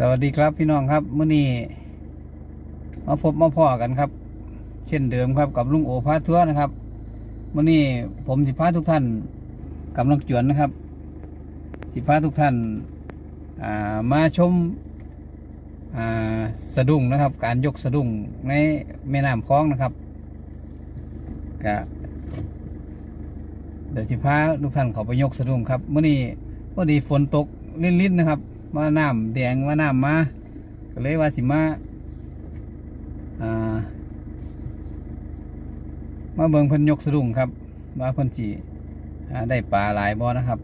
สวัสดีครับพี่น้องครับเมื่อนี้มาพบมาพ่อกันครับ เช่นเดิมครับกับลุงโอพาทัวนะครับเมื่อนี้ผมสิพาทุกท่านกำลังจวนนะครับ สิพาทุกท่านามาชมาสะดุ้งนะครับ การยกสะดุ้งในแม่น้ำคลองนะครับกะเดี๋ยวสิพาทุกท่านเขาไปยกสะดุ้งครับเมื่อนี้พอดีฝนตกลิ้นๆนะครับ ว่าน้ำแดงว่าน้ำมาก็เลยว่าสิมาอ่ามาเบิงเพิ่นยกสะดุ้งครับ ว่าเพิ่นจีได้ปลาหลายบ่นะครับ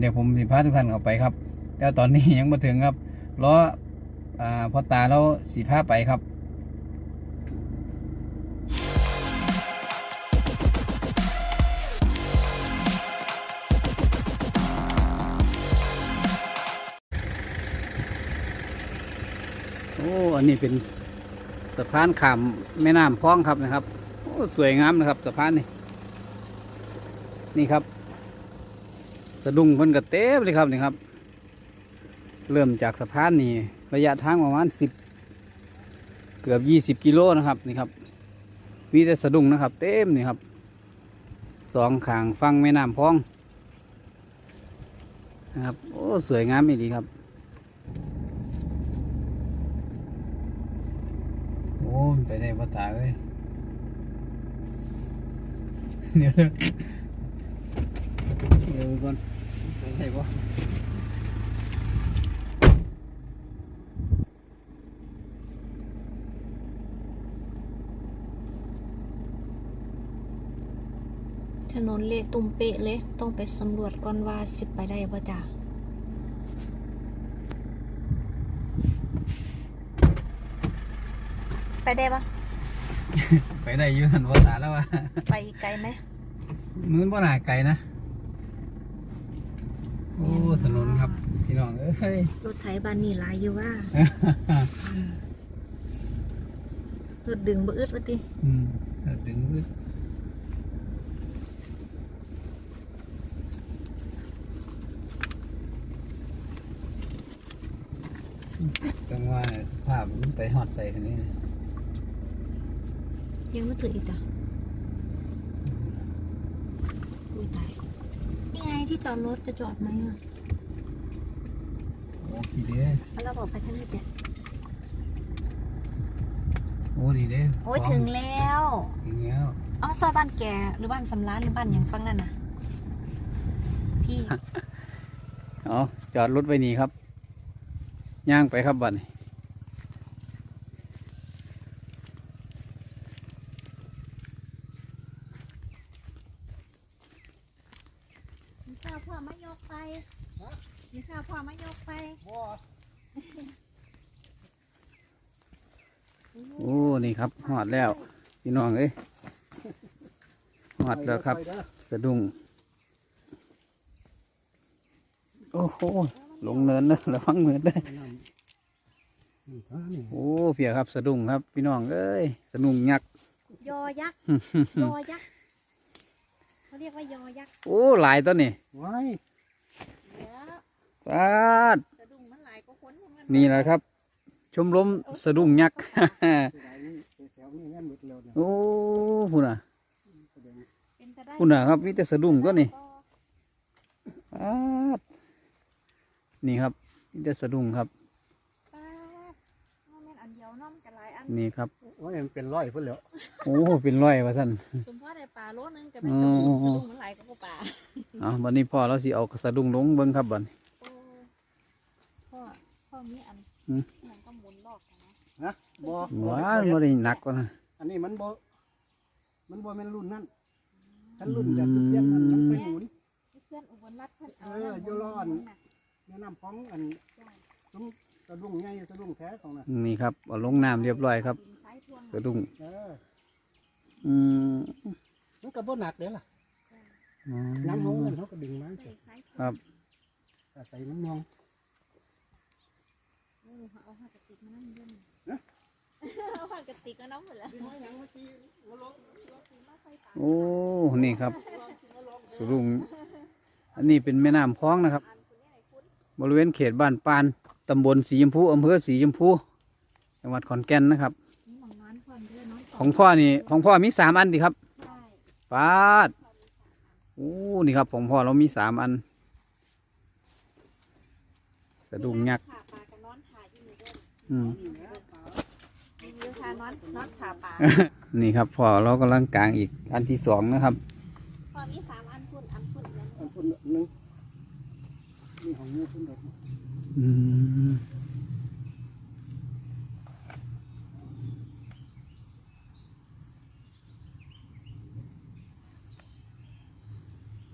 เดี๋ยวผมสิพาทุกท่านเข้าไปครับ แต่ตอนนี้ยังมาถึงครับรออ่าพอตาเราสีพาไปครับ นนี้เป็นสะพานข้ามแม่น้ำพ้องครับนะครับโอ้สวยงามนะครับสะพานนี่นี่ครับ สะดุ้งเพิ่นกระเต็มเลยครับนี่ครับ เริ่มจากสะพานนี่ระยะทางประมาณสิบเกือบยี่สิบกิโลนะครับนี่ครับมีแต่สะดุ้งนะครับ เต็มนี่ครับสองขางฟังแม่น้ำพ้องนะครับ โอ้ สวยงามอีกดีครับ โอ้ย ไปได้พ่อตาเลยเดี๋ยวเดี๋ยวเดี๋ยวก่อนไปได้ปะถนนเละตุ่มเปะเลย ต้องไปสำรวจก่อนว่าสิไปได้ป่ะจ้ะ ไปได้ปะไปได้อยืทันพ่อตาแล้ววะไปไกลไหมมือนพ่อหนาไก่นะ โอ้ถนนครับพี่น้องเอ้ยรถไถบานนี่หลายอยู่ว่ารถดึงบ่อึดวะติอืมแล้วดึงมืดจังว่าสภาพมันไปหอดใส่ทีนี้นะ ยังไม่ถึงอีกจ้ะอุ้ยตายนี่ไงที่จอดรถจะจอดไหมอะโอ้ดีเด้เอาเราบอกไปทางนี้จ้ะโอ้ดีเด้โอ้ยถึงแล้วถึงแล้วอ๋อซอยบ้านแกหรือบ้านสำร้านหรือบ้านอย่างฟังนั่นน่ะ พี่เอาจอดรถไว้นี่ครับ ย่างไปครับบัดนี้ มีข้าวพ่อมายกไปมีข้าวพ่อมายกไป โอ้ นี่ครับห อดแล้วพี่น้องเอ้ยหอดแล้วครับ สะดุ้งโอ้โหลงเนินนะระวังเนินเด้อโอ้เพียครับสะดุ้งครับ พี่น้องเอ้ยสะดุ้งยักษ์ยอยักษ์ยอยักษ์เขาเรียกว่ายอยักษ์โอ้หลายตัวนี่ว้ายแล้วปาดสะดุ้งมันหลายก็คนของมันนี่แหละครับ ชมรมสะดุ้งยักษ์แถว นี้แน่นหมดแล้วเนี่ยโอ้พุ่นอะเป็นไปได้พุ่นอะครับมีแต่สะดุ้งตัวนี่ปาดนี่ครับมีแต่สะดุ้งครับป้าดเอาแม่นอันเดียวน้อมกันหลายอัน นี่ครับ โอ้ยมันเป็นร้อยพุ่นแล้วโอ้เป็นร้อยว่าท่าน สมพ่อได้ปลาโลนึงก็เป็นกระปุกสะดุ้งมันหลายก็บ่ปลา เอาวันนี้พ่อเราสิเอาสะดุ้งลงเบิ้งครับบัดนี้โอ้พ่อ พ่อมีอันอืม มันก็หมุนรอบกันนะนะบ่ว้าวบ่ได้หนักกว่านะ อันนี้มันบ่มันบ่แม่นรุ่นนั้นคันรุ่นแบบเพี้ยนนั้นมันไปหมุน ที่เพื่อนอุบลรัตน์เพื่อนเอาเอออยู่รอดน้ำน่ะแนะนำของอันซุ้มสะดุ้งใหญ่สะดุ้งแท้ของน่ะนี่ครับเอาลงน้ำเรียบร้อยครับดินซ้ายทวงสะดุ้งเอออืมมันก็บ่หนักเด้ล่ะอ๋อ น้ำลงนั่นเขาก็ดึงมาใส่ซ้ายทวงครับ อาศัยน้ำนอง เออเอาผ้ากระติกมานั่งเล่นนะเอาผ้ากระติกก็น้องหมดแล้วดึงมาหยังเมื่อกี้มาลงโอ้นี่ครับสะดุ้งอันนี้เป็นแม่น้ำคลองนะครับ บริเวณเขตบ้านปานเตำบลสีชมพูอำเภอสีชมพูจังหวัดขอนแก่นนะครับหมองน้อนพอนเด้อน้องของพ่อนี่ของพ่อมีสามอันดิครับใช่ปาดโอ้นี่ครับของพ่อเรามีสามอัน สะดุ้งยักษ์ ออืมมีเยอะค่ะน้อนน้อนขาปลานี่ครับพ่อเรากำลังกลางอีกอันที่สองนะครับ พอมีสามอันพุ่นอันพุ่นนั้นอันคนหนึงนี่ของงูพุ่นดอกอืม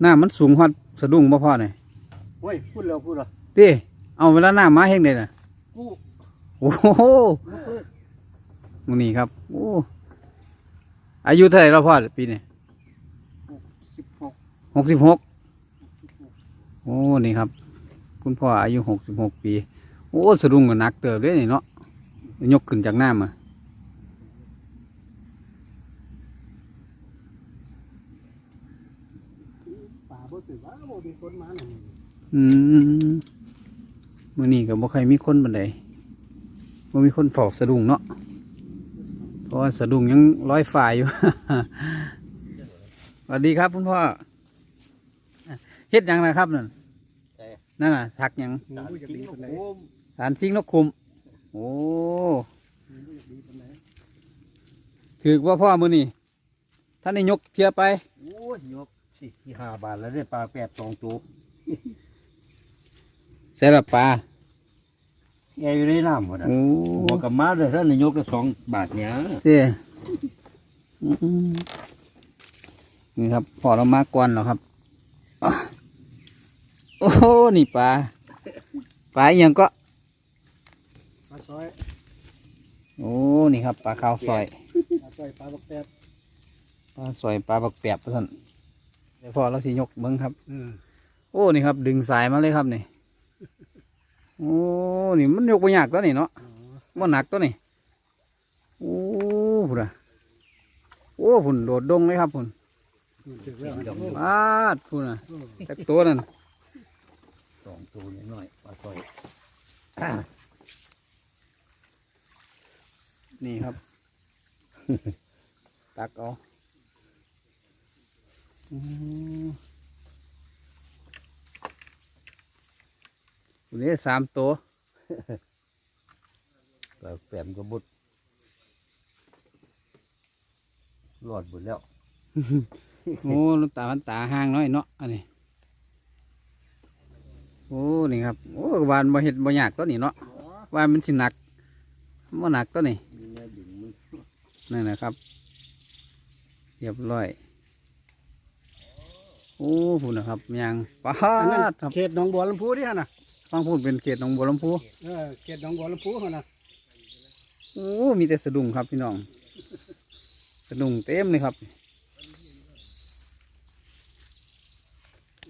หน้ามันสูงฮอดสะดุ้งบ่พ่อหน่อยโอ้ยพูดแล้วพูดแล้วติเอาเวลาหน้ามาเฮงเลยน่ะกู โอ้โหลูกเอ้ยมึงนี่ครับ โอ้อายุเท่าไหร่แล้วพ่อปีนี้สิบหกหกสิบหกโอ้นี่ครับ คุณพ่ออายุหกสิบหกปี โอ้สะดุ้งก็หนักเติบเลยนี่เนาะยกขึ้นจากน้ำอะป่าบ่ถือว่าบ่มีคนมาหน่อยอืมมื่อนี้ก็บ่ใครมีคนบันได บ่มีคนเฝ้าสะดุ้งเนาะเพราะว่าสะดุ้งยังร้อยฝ่ายอยู่ สวัสดีครับคุณพ่อเฮ็ดหยังนะครับนั่นนั่นน่ะทักหยังงูบ่อยากดีปานใดสารซิงนกคุม โอ้งูบ่อยากดีปานใดถือว่าพ่อมือนี่ท่านได้ยกเทียไปโอ้ยยกสี่ห้าบาทแล้วได้ปลาแปดสองตัวเสร็จปลา แกอยู่ในน้ำหมดอะโอ้หัวกับมาเลยท่านนายกก็สองบาทเนี้ยเสียนี่ครับพอเรามากกวนแล้วครับอะโอ้โหนี่ปลาปลาอหยังก็ปลาซอยโอ้นี่ครับปลาขาวซอยปลาซอยปลาบักแตดปลาซอยปลาบักแปบท่านเดี๋ยวพอเราสิยกเบิ้งครับอืมโอ้นี่ครับ ดึงสายมาเลยครับนี่ โอ้นี่มันยกไปยากตัวนี่เนาะอ๋อมันหนักตัวนี่โอ้พุ่นอะโอ้พุ่นโดดดงเลยครับพุ่นถือแล้วปาดพุ่นอะจากตัวนั่นสองตัวน้อยๆปลาซอยนี่ครับ ตักเอาอืม ตัวนี้สามตัวปลาแปดก็บุดรอดหมดแล้ว โอ้ลูกตามันตาห่างน้อยเนาะอันนี้ โอ้ นี่ครับ โอ้วานบ่เห็ดบ่ยากตัวนี้เนาะวานมันสิหนักบ่หนักตัวนี้มีแม่ดึงมือนั่นนะครับ เรียบร้อย โอ้พูดนะครับยางปาอันนั้นดครับ เขตหนองบัวลำพูที่ฮะน่ะ ฟังพูดเป็นเขตหนองบัวลำพูเออเขตหนองบัวลำพูหั่นน่ะโอ้มีแต่สะดุ้งครับพี่น้อง สะดุ้งเต็มเลยครับ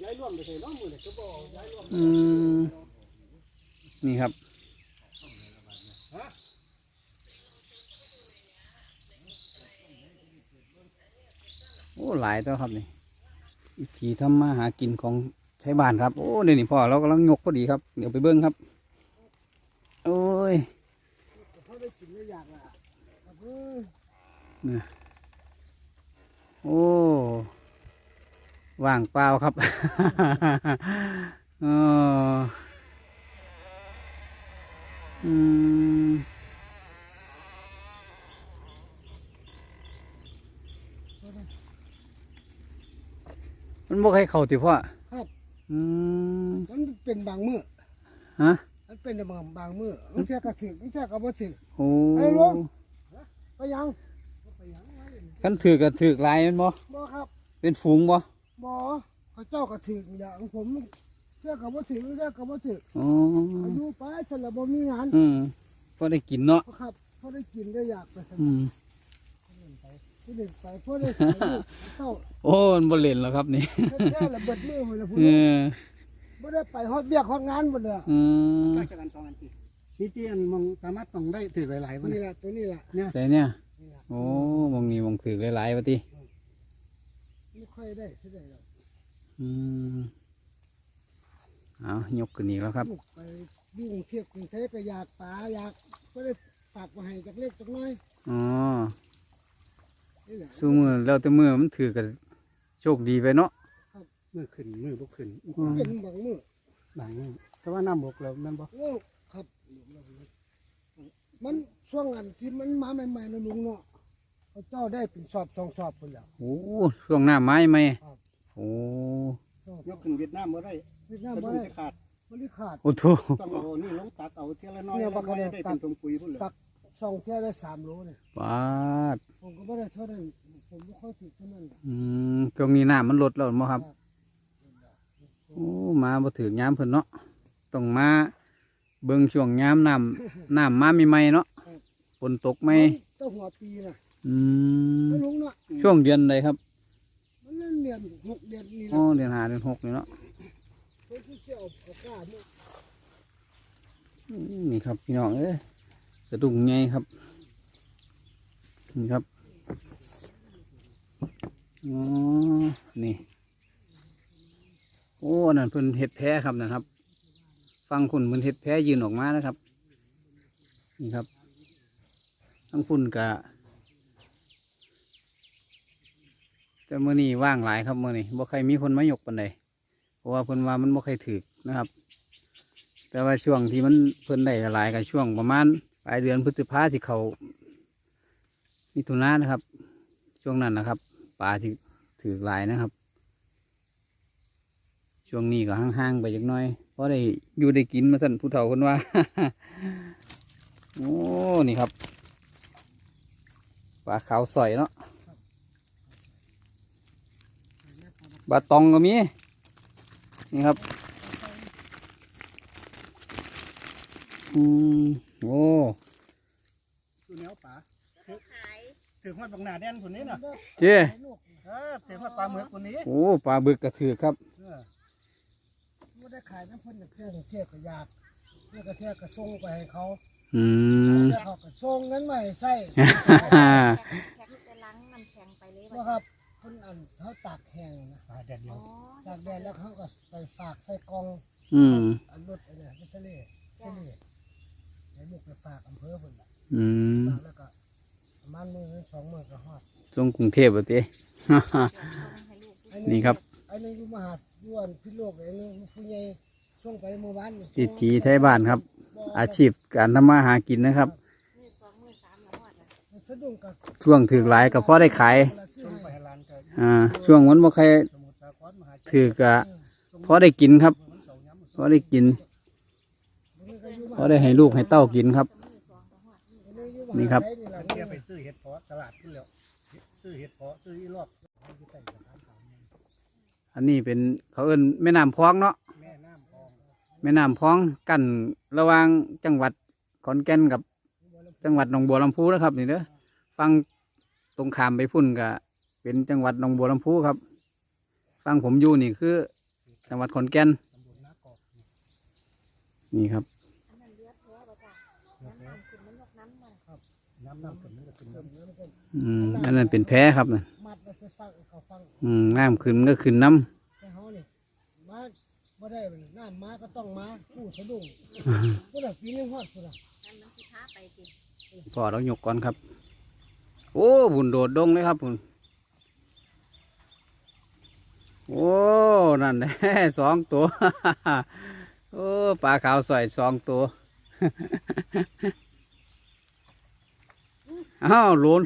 ย้ายร่วมไปใส่น้องมือเลยก็บ่ย้ายร่วมอืมนี่ครับโอ้หลายตัวครับนี่วิธีทำมาหากินของ ใช้บ้านครับโอ้เดี๋ยนี้พ่อเรากำลังยกพอดีครับเดี๋ยวไปเบิ้งครับ โอ้ยเพราได้กินได้อยากล่ะครับเออโอ้ว่างเปล่าครับออืมมันบ่ใครเข้าติพ่อ อืมมันเป็นบางมื้อฮะมันเป็นบางบางมื้อมันเสียกระถึกมันเสียกระบ่ถึกโอ้ไอ้ลงไปยังไปยังไว้คันถือกับถือลายแมันบ่บ่ครับ เป็นฝูงบ่บ่เขาเจ้ากระถึกอย่างผมเสียกระบ่ถึกเสียกระบ่ถึกอ๋ออายุไปสละบ่มีงานอืมพอได้กินเนาะครับพอได้กินได้อยากไปสอืนุกมพอได้ไปพอได้ใส่ลูกเต้า โอ้มันบ่เล่นแล้วครับนี่แค่ละเบิดมือหมดแล้วพูดเออบ่ได้ไปฮอดเวียกฮอดงานหมดเลยอืมก็จะกันสองอันทีนี่ที่อันมองสามารถต้องได้ถือหลายๆวันนี่แหละตัวนี้แหละเนี่ยแต่เนี่ยนี่แหละโอ้มองนี้มองถือหลายๆวะติไม่ค่อยได้สิได้หรอกอืมเอายกขึ้นอีกแล้วครับลูกไปยุ่งเทียบกรุงเทพก็อยากปลาอยากก็ได้ฝากมาให้จากเล็กจากน้อยอ๋อนี่แหละสู้มือแล้วแต่มือมันถือกัน โชคดีไปเนาะ มือขึ้นมือบ่ขึ้นเป็นบางมือบางมือแต่ว่าน้ำบกแล้วแม่นบ่โอ้ครับ มันช่วงอันที่มันมาใหม่ๆนะลุงเนาะเขาเจ้าได้เป็นสอบสองสอบคนแล้ว โอ้ช่วงหน้าไม้ไหมครับ โอ้สอบยกขึ้นเวียดนามบ่ได้เวียดนามสะบ่ดุ้งได้จะขาด บ่ได้ขาด โอ้โถต้องเอานี่ลงตักเอาเทียละน้อยเนี่ยละบักน้อยเนี่ยได้ตัเป็ก นตรงปุ๋ยพุ่นเลยตักสองเที่ยวได้สามโลเนี่ยปาดผมก็ไม่ได้เท่านั้น ผมไม่ค่อยติดเท่านั้นอืมช่วงนี้น้ำมันลดแล้วมั้งครับ โอ้มาบ่ถึงยามเพิ่นเนาะต้องมาเบิ่งช่วงยามน้ำน้ำมาใหม่ๆเนาะฝนตกไหมเต้าหัวปีนะอืมไม่ลุงเนาะช่วงเดือนใดครับ มันเล่นเดือนหกเดือนนี่อ๋อนะเดือนห้าเดือนหกนี่เนาะผมจะเสียเอาเอากล้าเนี่ยอืมนี่ครับพี่น้องเอ้ยสะดุ้งไงครับนี่ครับ อ๋อ นี่ โอ้ นั่นเพิ่นเห็ดแพ้ครับนะครับ ฟังคุณเพิ่นเห็ดแพ้ยืนออกมานะครับ นี่ครับ ทั้งคุณกะแต่เมื่อนี้ว่างหลายครับเมื่อนี้บ่ใครมีคนมายกปันใดเพราะว่าเพิ่นว่ามันบ่ใครถือนะครับ แต่ว่าช่วงที่มันเพิ่นได้หลายกับช่วงประมาณปลายเดือนพฤษภาที่เขามิถุนานะครับ ช่วงนั้นนะครับ ปลาที่ถือหลายนะครับ ช่วงนี้ก็ห่างๆไปจักน้อย เพราะได้อยู่ได้กินมาท่านผู้เฒ่าคนว่า โอ้ นี่ครับ ปลาขาวสอยเนาะปลาตองก็มี นี่ครับ อืมโอ้คือแนวป่า ถือหอดบางหน้าแดนคนนี้น่ะเจ้เออถือหอดปลาหมึกคนนี้โอ้ปลาบึกกระถือครับเออไม่ได้ขายน้ำพ่นจากเที่ยวจากเที่ยวก็อยากเที่ยวก็เที่ยวก็ส่งไปให้เขาอืมเที่ยวเขาก็ส่งเงินมาให้ใส่ฮ่าแข็งใส่ลังน้ำแข็งไปเลยนะครับเพิ่นอันเขาตากแห้งนะปลาแดดเดียอ๋วอตากแดดแล้วเขาก็ไปฝากใส่กล่องอืมอันรถอันเนี้ยไม่ใช่เล่ใช่เล่ให้ลูกไปฝากอำเภอเพิ่นล่ะอืมฝากแล้วก็ประ มาณมือหนึ่งสองมือก็ฮอดทรงกรุงเทพอะเต้ให้ลูกไอ้นี่ครับไอ้นึงอยู่มหาด่วนพิษโลกไอ้นึงผู้ใหญ่ส่งไปเมื่อวานนี่วิถีไทยบ้านครับ อาชีพการทำมาหากินนะครับมือสองมือสามแล้วหมดอะสะดุ้งกับช่วงถือหลายก็พอได้ขายส่งไปให้ร้านก็อ่าช่วงวันบ่ใครสมุทรสาครมหาชัยถือกะพอได้กินครับมันเสาร์ย้ำพอได้กินพอได้ให้ลูกให้เต้ากินครับนี่ครับมันเที่ย วไปซื้อเห็ดเพาะตลาดขึ้นแล้วซื้อเห็ดเพาะซื้ออีลอกอันนี้เป็นเขาเอิ้นแม่น้ำพองเนาะแม่น้ำพองแม่น้ำพองกั้นระหว่างจังหวัดขอนแก่นกับจังหวัดหนองบัวลำพูนะครับนี่เด้อฟังตรงขามไปพุ่นก็เป็นจังหวัดหนองบัวลำพูครับ ฟังผมอยู่นี่คือ จังหวัดขอนแก่นตำบลนากอกนี่ครับ อันนั้นเลือดแท้ป่ะจ้ะน้ำน้ำขึ้นมันยกน้ำมัน น้ำน้ำขึ้นมันก็ขึ้นน้ำ อืมอันนั้นเป็นแพ้ครับนะมัดแล้วไปฟังเขาฟังอืมน้ำขึ้นมันก็ขึ้นน้แต่เฮานี่มาบ่ได้บัดนี้น้ำมาก็ต้องมาผู้สะดุ้งำพุ่นน่ะปีนึงฮอดพุ่นน่ะนั่นมันสิท้าไปสิพอเราหยกก่อนครับ โอ้บุญโดดดงเลยครับคุณโอ้นั่นแหละสองตัว โอ้ปลาขาวสอยสองตัว อ้าวหลุน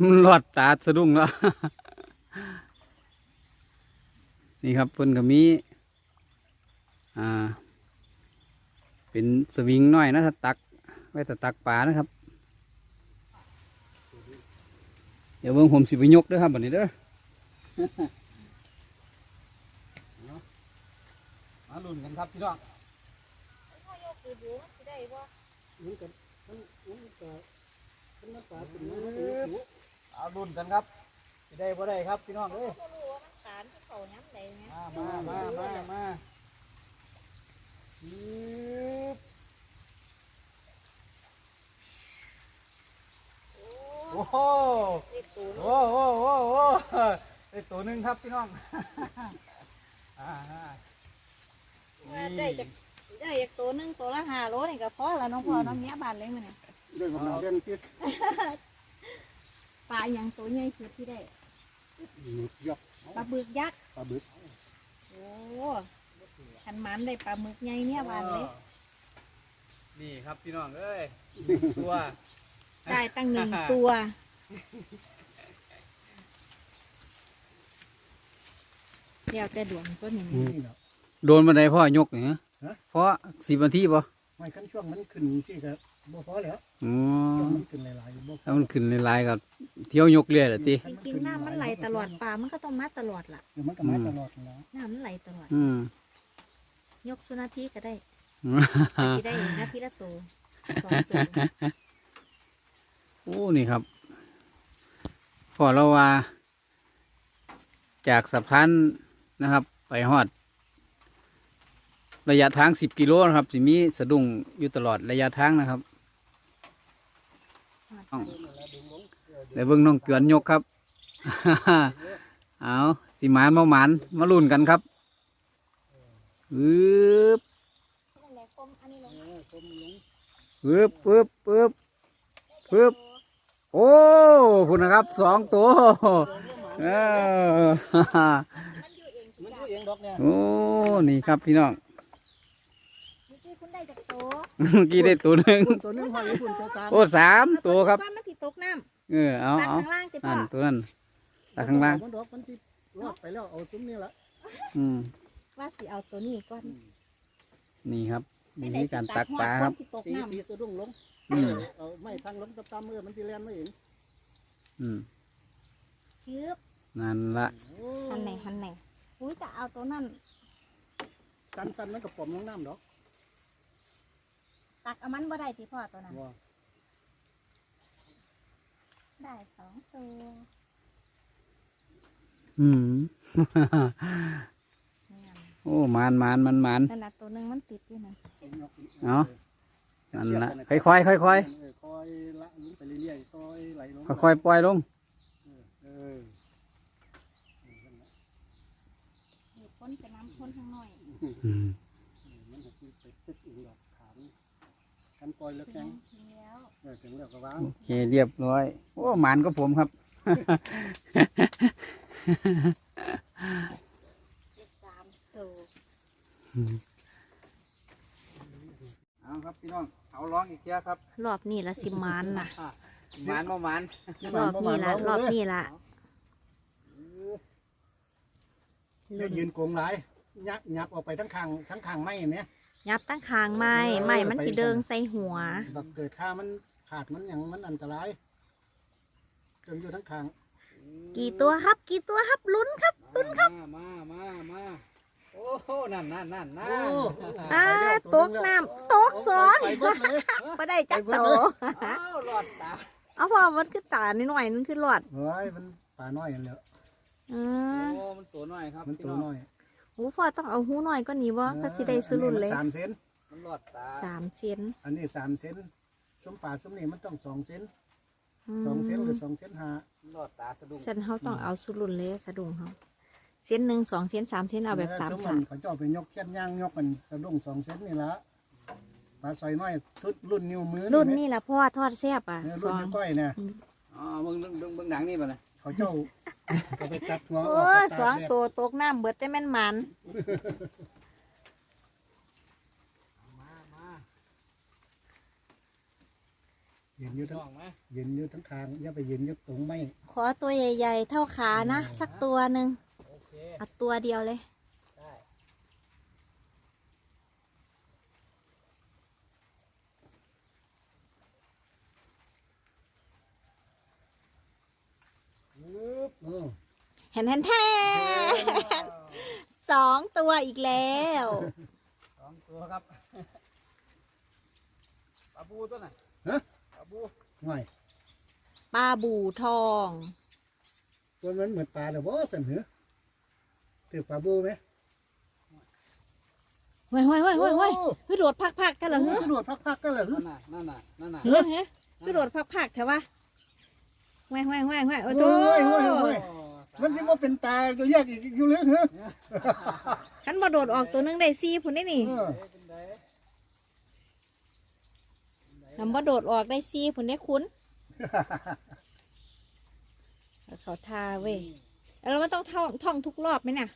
มันหลอดตาสะดุ้งแล้ว นี่ครับเพิ่นก็มีอ่า เป็นสวิงน้อยนะถ้าตัก ไว้แต่ตักปลานะครับ เดี๋ยวเบิ่งผมสิไปยกเด้อครับบัดนี้เด้อมาลุ้นกันครับพี่น้องพ่อยกดูดูสิได้บ่มันก็ มันมันก็มันน้ำปลาเป็นน้เอาลุ้นกันครับสิได้บ่ได้ครับพี่น้องเอ้ยบ่รู้ว่ามันตานที่เขาย้ำไหนไงมามามามามาฮึบโอ้โหเล็กตูนโอ้โหโอ้โหได้ตัวหนึ่งครับพี่น้องอ่าฮะว่าได้จาก ได้จากตัวหนึงตัวละห้าโลนี่ก็พอแล้วน้องพ่อน้องเนี้ยบานเลยมันเนี่ยด้วยบักหนาเล่นที่ปลาอย่างตัวใหญ่สุดที่ได้ยกปลาบึกยักษ์ปลาบึกโอ้ขันหมันได้ปลาหมึกใหญ่เนี่ยบานเลย นี่ครับพี่น้องเอ้ยตัวได้ตั้งหนึ่งตัว เดี๋ยวแต่ดวงตัวนี้นี่เนาะโดนบันไดพ่อยกเนี่ย ฮะ เพราะสิบนาทีป่ะไม่ขั้นช่วงมันขึ้นสิครับบ่พอแล้วอ๋อช่วงมันขึ้นหลายๆบ่พอถ้ามันขึ้นหลายๆก็เที่ยวยกเรื่อยแหละติจริงๆน้ำมันไหลตลอดปลามันก็ต้องมาตลอดล่ะ เดี๋ยวมันก็มาตลอดแล้ว น้ำมันไหลตลอด อืม ยกสุนาทีก็ได้ที่ได้นาทีละตัวสองตัวโอ้นี่ครับ พอเราว่า จากสะพานนะครับ ไปฮอด ระยะทางสิบกิโลนะครับสิมีสะดุ้งอยู่ตลอดระยะทางนะครับเดี๋ยวเบิ่งน้องเกลือนยกครับ เอาสิหมานมาหมานมาลุ้นกันครับอึบปึ๊บปึ๊บปึ๊บปึ๊บโอ้คุณนะครับสองตัวเออมันอยู่เองดอกเนี่ยโอ้ นี่ครับพี่น้องเมื่อกี้คุณได้ จากโตเมื่อกี้ได้ตัวหนึ่งปุ่นตัวหนึงหอยปุ่นตัวสามโอ้สามตัวครับว่ามันติดตกน้เออเอาำตักเอาข้างล่างติพ่นั่อนตัวนั้นตาข้างล่างมันดอกมันที่รอดไปแล้วเอาซุ้มนี่ละอืมว่าสิเอาตัวนี้ก่อนนี่ครับวิธีการตักปลาครับที่ตกตีน้ตีสะดุ้งลงอืมเอาไม้ทางลงตามๆมือมันสิแล่นมาเองอืมำชืบนั่นละโอ้หันไหนหันไหนอุ้ยจะเอาตัวนั้นสั้นๆมันก็ปมลงน้ำดอก ตักเอามันบ่ได้ที่พ่อตัวนั้น ว่าได้สองตัวอืม เนี่ยโอ้หมานหมานมันหมาน นั่นนะตัวหนึงมันติดอยู่นั่นเอานั่นละค่อยๆค่อยๆค่อยเออค่อยละลงไปเรื่อยๆค่อยไหลลงๆค่อยๆปล่อยลงเออมีพ้นไปน้ำพ้นข้างน้อยอืม มันก็คือไปตึกอีกดอกขามกัน ปล่อยแล้วถึแข็งงถึงแล้วเออถึงแล้วก็วางโอเคเรียบร้อย โอ้หมานก็ผมครับอีกสามตัวเอาครับพี่น้องเอาร้องอีกเทียครับรอบนี้ละสิมานน่ะ หมานบ่หมานรอบนี้ละรอบนี้ละจะยืนโกงหลายยับยับออกไปทั้งข้างทั้งข้างไม้เนี่ย ยับตั้งคางไม้ไม้มันสิเดิงใส่หัว บักเกิดค่ามันขาดมันอย่างมันอันตรายเกินอยู่ทั้งข้างกี่ตัวครับ กี่ตัวครับลุ้นครับมามามามาโอ้โหนั่นนั่นนั่นนั่โอ้นอ่าตกน้ำตกสองไปเบิดเลยไม่ได้จักไปเบิดโตเลยอ้าวหลอดตาเอาพอมันคือตานิดหน่อยนึงคือหลอดเฮ้ยมันป่าน้อยอันเหลืออืมโอ้มันตัวน้อยครับมันพี่ตัวน้องน้อยโอ้พ่อต้องเอาหูหน่อยก็หนีบ่ก็สิได้สุรุ่นเลยสามเซนมันหลอดตาสามเซนอันนี้สามเซนซุ้มป่าซุ้มนี่มันต้องสองเซนอืสองเซนหรือมสองเซนห้ามันหลอดตาสะดุ้งเซนเขาต้องเอาสุรุ่นเลยสะดุ้งเขาเซนหนึ่งสองเซนสามเซนเอาแบบสามซุ้มขามันเขาเจ้าไปยกแค่นย่างยกกันสะดุ้งสองเซนนี่ละปลาซอยน้อยทุดรุ่นนิ้วมือรุ่นนี่นี่ละพ่อทอดแซ่บอะเนี่ยสรุ่นองนิ้วก้อยเนี่ยอ๋อเบิ่งเบิ่งเบิ่งเบิ่งหนังนี่ป่ะนะเขาเจ้า ก็ไปตัดหัวอโอ้อกไปสตาอกงแดดตัวตกน้ำเบิดแต่แม่นหมันมามายืนอยู่พี่ทั้งน้องไหมยืนอยู่ทั้งคางอย่าไปยืนอยู่ตรงไม้ขอตัวใหญ่ ๆ เท่าขานะ สักตัวหนึ่งโอเคเอาตัวเดียวเลย ได้ ปึ๊บเออเห็นเห็นแท้สองตัวอีกแล้ว สองตัวครับปลาบูตัวไหนฮะ ปลาบูห่วยปลาบูทอง ตัวมันเหมือนปลาเด้อบ่สันเหรอถือปลาบูไหมเฮ้ยเฮ้ยเฮ้ยเฮ้ยเฮ้ยโอ้คือโดดพักๆกันเหรอโอ้เฮ้ยกระโดดพักๆกันเลยนั่นน่ะนั่นน่ะนั่นน่ะเฮ้ยเฮ้ยคือโดดพักๆเถ อะวะเฮ้ยเฮ้ยเฮ้ยเฮ้ยโอ้โหโอ้ยโอ้ยโอ้ยโอ้มันสิว่าเป็นตาตัวแยกอีกอยู่เลยเหรอคันบ่โดดออกตัวหนึงได้สี่พุ่นได้นี่เออคันบ่โดดออกได้สี่พุ่นได้คุณเขาทาเว้ยแล้วมันต้องท่องท่องทุกรอบไหมน่ะ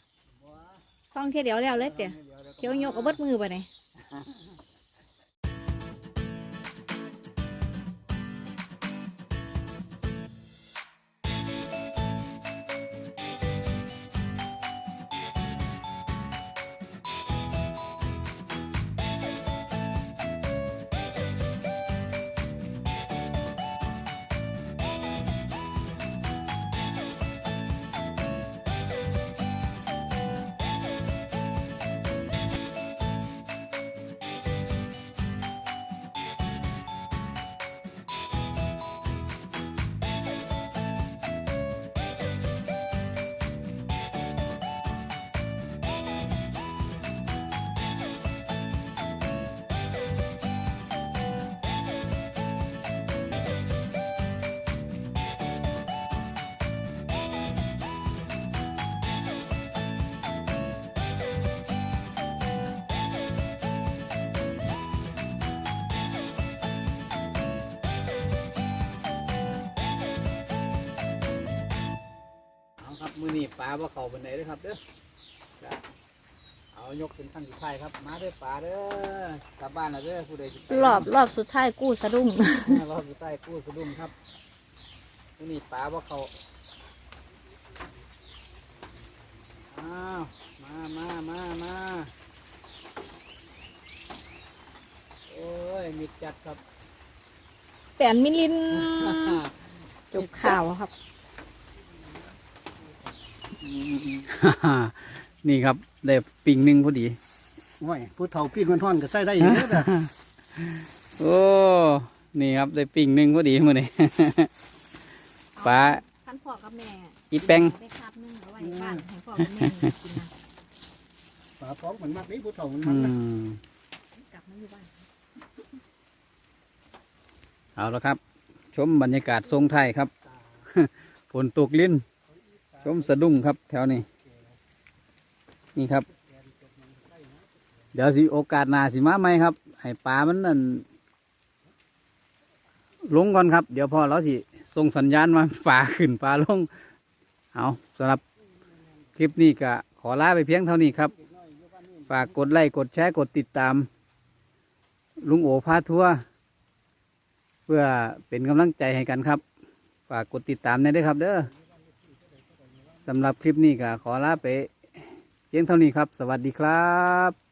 ท่องเที่ยวเดียวแล้วเลยเตี่ยเคี้ยวยกเอาเบิดมือไปไหนเมือนี่ปลาว่าเขาบนไหนเด้อครับเด้อครับเอายกเป็นขั้นสุดท้ายครับ มาเด้อปลาเด้อกลับบ้านแล้วเด้อผู้ใดสิไปรอบรอบสุดท้ายกู้สะดุ้ง รอบอยู่ใต้กู้สะดุ้งครับมือนี่ปลาว่าเขาอ้าวมามามามาโอ้ยมิดจัดครับ แปนมิลิน จบข่าวครับ นี่ครับได้ปิ่งหนึ่งพอดีโอ้ยผู้เฒ่าพี่คนท่อนก็ใส่ได้อยู่เด้อโอ้ นี่ครับได้ปิ่งหนึ่งพอดีมือนี่ปลาท่านพ่อกับแม่อีแปงได้คาบนึ่งเอาไว้บ้านให้พ่อกับแม่กินนะฝาท้องเหมือนมากนี่ผู้เฒ่ามันอืมันนะมกลับมาอยู่บ้านเอาแล้วครับ ชมบรรยากาศทรงไทยครับฝนตกลิ้น ชมสะดุ้งครับแถวนี้ นี่ครับ เดี๋ยวสิโอกาสหน้าสิมาไหมครับ ให้ปลามันนั่นลงก่อนครับ เดี๋ยวพอเราสิส่งสัญญาณมาปลาขึ้นปลาลง เอาสำหรับคลิปนี้ก็ขอลาไปเพียงเท่านี้ครับ ฝากกดไลค์กดแชร์กดติดตาม ลุงโอพาทัวร์เพื่อเป็นกำลังใจให้กันครับ ฝากกดติดตามในด้วยครับ เด้อ สำหรับคลิปนี้ก็ขอลาไปเพียงเท่านี้ครับ สวัสดีครับ